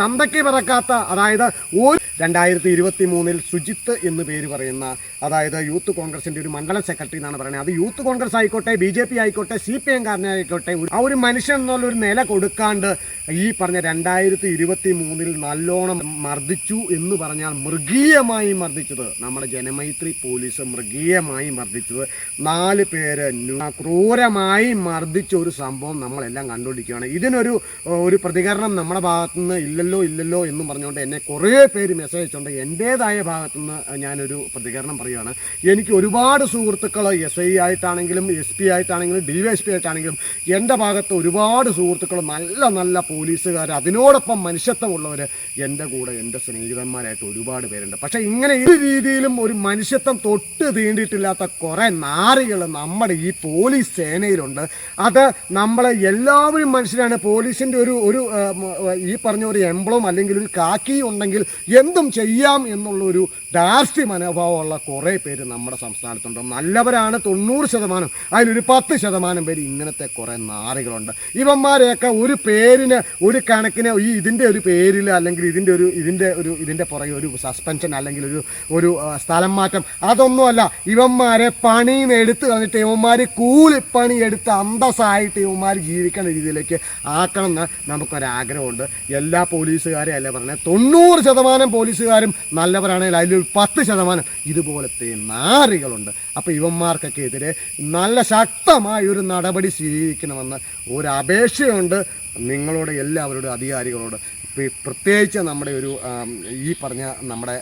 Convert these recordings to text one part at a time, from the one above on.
തന്തയ്ക്ക് പിറക്കാത്ത അതായത് ഒരു രണ്ടായിരത്തി ഇരുപത്തി മൂന്നിൽ സുജിത്ത് എന്ന് പേര് പറയുന്ന അതായത് യൂത്ത് കോൺഗ്രസിന്റെ ഒരു മണ്ഡലം സെക്രട്ടറി എന്നാണ് പറയുന്നത്. അത് യൂത്ത് കോൺഗ്രസ് ആയിക്കോട്ടെ ബി ജെ പി ആയിക്കോട്ടെ സി പി എം കാരനായിക്കോട്ടെ ആ ഒരു മനുഷ്യൻ എന്നുള്ള ഒരു നില കൊടുക്കാണ്ട് ഈ പറഞ്ഞ രണ്ടായിരത്തി ഇരുപത്തി മൂന്നിൽ നല്ലോണം മർദ്ദിച്ചു എന്ന് പറഞ്ഞാൽ മൃഗീയമായി മർദ്ദിച്ചത്. നമ്മുടെ ജനമൈത്രി പോലീസ് മൃഗീയമായി മർദ്ദിച്ചത്. നാല് പേര് ക്രൂരമായി മർദ്ദിച്ച ഒരു സംഭവം നമ്മളെല്ലാം കണ്ടുപിടിക്കുകയാണ് ഇതിനൊരു ഒരു പ്രതികരണം നമ്മുടെ ഭാഗത്തുനിന്ന് ഇല്ലല്ലോ ഇല്ലല്ലോ എന്നും പറഞ്ഞുകൊണ്ട് എന്നെ കുറേ പേര് അയച്ചുകൊണ്ട് എന്റേതായ ഭാഗത്തുനിന്ന് ഞാനൊരു പ്രതികരണം പറയുകയാണ്. എനിക്ക് ഒരുപാട് സുഹൃത്തുക്കൾ എസ് ഐ ആയിട്ടാണെങ്കിലും എസ് പി ആയിട്ടാണെങ്കിലും ഡി വൈ എസ് പി ആയിട്ടാണെങ്കിലും എന്റെ ഭാഗത്ത് ഒരുപാട് സുഹൃത്തുക്കൾ നല്ല നല്ല പോലീസുകാർ അതിനോടൊപ്പം മനുഷ്യത്വമുള്ളവർ എന്റെ കൂടെ എന്റെ സ്നേഹിതന്മാരായിട്ട് ഒരുപാട് പേരുണ്ട്. പക്ഷേ ഇങ്ങനെ ഈ രീതിയിലും ഒരു മനുഷ്യത്വം തൊട്ട് തീണ്ടിയിട്ടില്ലാത്ത കുറേ നാറികൾ നമ്മുടെ ഈ പോലീസ് സേനയിലുണ്ട്. അത് നമ്മളെ എല്ലാവരും മനുഷ്യരാണ്. പോലീസിന്റെ ഒരു ഒരു ഈ പറഞ്ഞ ഒരു എംബ്ലം അല്ലെങ്കിൽ ഒരു കാക്കി ഉണ്ടെങ്കിൽ എന്തും ചെയ്യാം എന്നുള്ളൊരു ധാർഷ്ട്യ മനോഭാവമുള്ള കുറേ പേര് നമ്മുടെ സംസ്ഥാനത്തുണ്ട്. നല്ലവരാണ് തൊണ്ണൂറ് ശതമാനം അതിലൊരു പത്ത് ശതമാനം പേര് ഇങ്ങനത്തെ കുറേ നാറികളുണ്ട്. ഇവന്മാരെയൊക്കെ ഒരു പേരിന് ഒരു കണക്കിന് ഈ ഇതിന്റെ ഒരു പേരിൽ അല്ലെങ്കിൽ ഇതിന്റെ ഒരു ഇതിന്റെ ഒരു ഇതിന്റെ പുറകെ ഒരു സസ്പെൻഷൻ അല്ലെങ്കിൽ ഒരു ഒരു സ്ഥലം മാറ്റം അതൊന്നുമല്ല. ഇവന്മാരെ പണിയും എടുത്തു കളഞ്ഞിട്ട് ഇവന്മാർ കൂലിപ്പണി എടുത്ത് അന്തസ്സായിട്ട് ഇവന്മാർ ജീവിക്കുന്ന രീതിയിലേക്ക് ആക്കണം എന്ന് നമുക്കൊരാഗ്രഹമുണ്ട്. എല്ലാ പോലീസുകാരെയും അല്ല പറഞ്ഞത്? തൊണ്ണൂറ് ശതമാനം പോലീസുകാരും നല്ലവരാണെങ്കിൽ അതിലൊരു പത്ത് ശതമാനം ഇതുപോലത്തെ നാറികളുണ്ട്. അപ്പോൾ ഇവന്മാർക്കൊക്കെ എതിരെ നല്ല ശക്തമായ ഒരു നടപടി സ്വീകരിക്കണമെന്ന് ഒരു അപേക്ഷയുണ്ട്. നിങ്ങളോട് എല്ലാവരോടും അധികാരികളോട് പ്രത്യേകിച്ച് നമ്മുടെ ഒരു ഈ പറഞ്ഞ നമ്മുടെ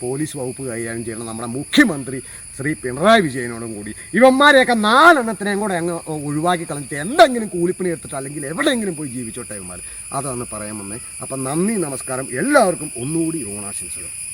പോലീസ് വകുപ്പ് കൈകാര്യം ചെയ്യുന്ന നമ്മുടെ മുഖ്യമന്ത്രി ശ്രീ പിണറായി വിജയനോടും കൂടി. ഇവന്മാരെയൊക്കെ നാലെണ്ണത്തിനെയും കൂടെ അങ്ങ് ഒഴിവാക്കി കളഞ്ഞിട്ട് എന്തെങ്കിലും കൂലിപ്പണി എടുത്തിട്ട് അല്ലെങ്കിൽ എവിടെയെങ്കിലും പോയി ജീവിച്ചോട്ടെ ഇവന്മാർ അതാണ് പറയാൻ വന്നേ. അപ്പം നന്ദി നമസ്കാരം. എല്ലാവർക്കും ഒന്നുകൂടി ഓണാശംസകൾ.